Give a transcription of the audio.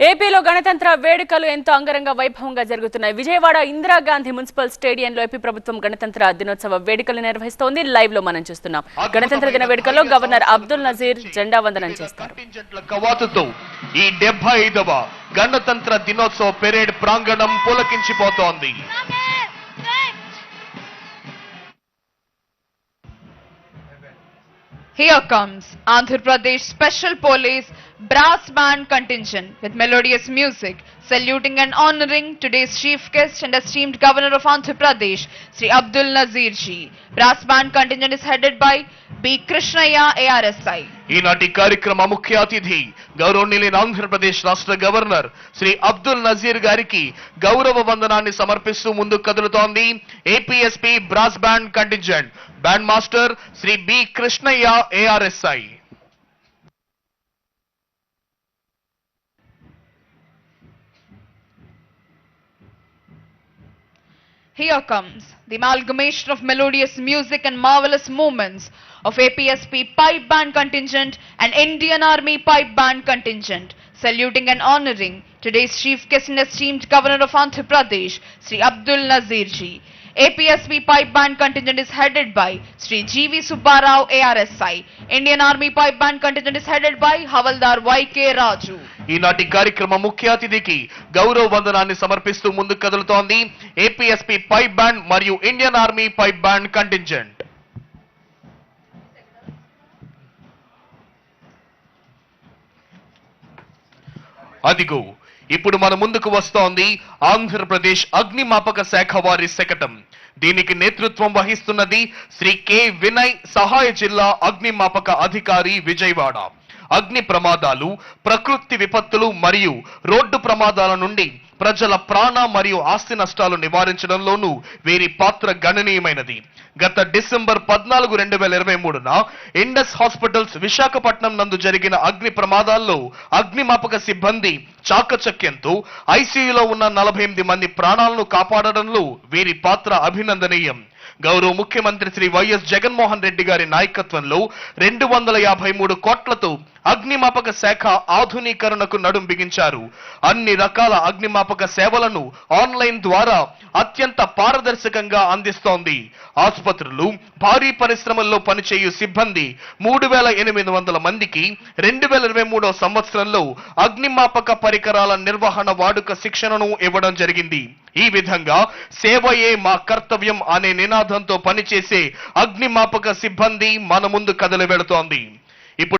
ఏపీలో గణతంత్ర వేడుకలు ఎంతో అంగరంగ వైభవంగా జరుగుతున్నాయి. విజయవాడ ఇందిరాగాంధీ మున్సిపల్ స్టేడియంలో ఏపీ ప్రభుత్వం గణతంత్ర దినోత్సవ వేడుకలు నిర్వహిస్తోంది. లైవ్లో మనం చూస్తున్నాం. గణతంత్ర దిన వేడుకల్లో గవర్నర్ అబ్దుల్ నజీర్ జెండా వందనం చేస్తారు. ఈ డెబ్బై ఐదవ గణతంత్ర దినోత్సవ పెరేడ్ ప్రాంగణం పులకించిపోతోంది. Here comes Andhra Pradesh Special Police Brass Band Contingent with melodious music, saluting and honoring today's chief guest and esteemed Governor of Andhra Pradesh, Sri Abdul Nazir ji. Brass Band Contingent is headed by B. Krishnaya ARSI. ఈనాటి కార్యక్రమ ముఖ్య అతిథి గౌరవనీయులైన ఆంధ్రప్రదేశ్ రాష్ట్ర governor Shri Abdul Nazir గారికి గౌరవ వందనాన్ని సమర్పిస్తూ ముందుకు కదులుతోంది APSP brass band contingent band master Shri B Krishnaiah ARSI Here comes the amalgamation of melodious music and marvelous movements of APSP Pipe Band Contingent and Indian Army Pipe Band Contingent, saluting and honoring today's chief guest and esteemed Governor of Andhra Pradesh, Sri Abdul Nazir ji. APSV pipe band contingent is headed by Shri GV Subbarao ARSI Indian army pipe band contingent is headed by havaldar YK Raju ఈనాటి కార్యక్రమ ముఖ్య అతిథికి గౌరవ వందనాన్ని సమర్పిస్తూ ముందుకు కదులుతోంది APSP pipe band మరియు Indian army pipe band contingent అదిగో ఇప్పుడు మన ముందుకు వస్తోంది ఆంధ్రప్రదేశ్ అగ్నిమాపక శాఖ వారి శకటం. దీనికి నేతృత్వం వహిస్తున్నది శ్రీ కె. వినయ్ సహాయ జిల్లా అగ్నిమాపక అధికారి విజయవాడ. అగ్ని ప్రమాదాలు ప్రకృతి విపత్తులు మరియు రోడ్డు ప్రమాదాల నుండి ప్రజల ప్రాణ మరియు ఆస్తి నష్టాలు నివారించడంలోనూ వీరి పాత్ర గణనీయమైనది. గత డిసెంబర్ పద్నాలుగు రెండు వేల ఇరవై మూడున ఇండస్ హాస్పిటల్స్ విశాఖపట్నం నందు జరిగిన అగ్ని ప్రమాదాల్లో అగ్నిమాపక సిబ్బంది చాకచక్యంతో ఐసీయూలో ఉన్న నలభై ఎనిమిది మంది ప్రాణాలను కాపాడడంలో వీరి పాత్ర అభినందనీయం. గౌరవ ముఖ్యమంత్రి శ్రీ వైఎస్ జగన్మోహన్ రెడ్డి గారి నాయకత్వంలో రెండు వందల యాభై మూడు కోట్లతో అగ్నిమాపక శాఖ ఆధునీకరణకు నడుం బిగించారు. అన్ని రకాల అగ్నిమాపక సేవలను ఆన్లైన్ ద్వారా అత్యంత పారదర్శకంగా అందిస్తోంది. ఆసుపత్రులు భారీ పరిశ్రమల్లో పనిచేయు సిబ్బంది మూడు వేల ఎనిమిది వందల మందికి రెండు వేల ఇరవై మూడో సంవత్సరంలో అగ్నిమాపక పరికరాల నిర్వహణ వాడుక శిక్షణను ఇవ్వడం జరిగింది. ఈ విధంగా సేవయే మా కర్తవ్యం అనే నినాదంతో పనిచేసే అగ్నిమాపక సిబ్బంది మన ముందు కదలి వెళుతోంది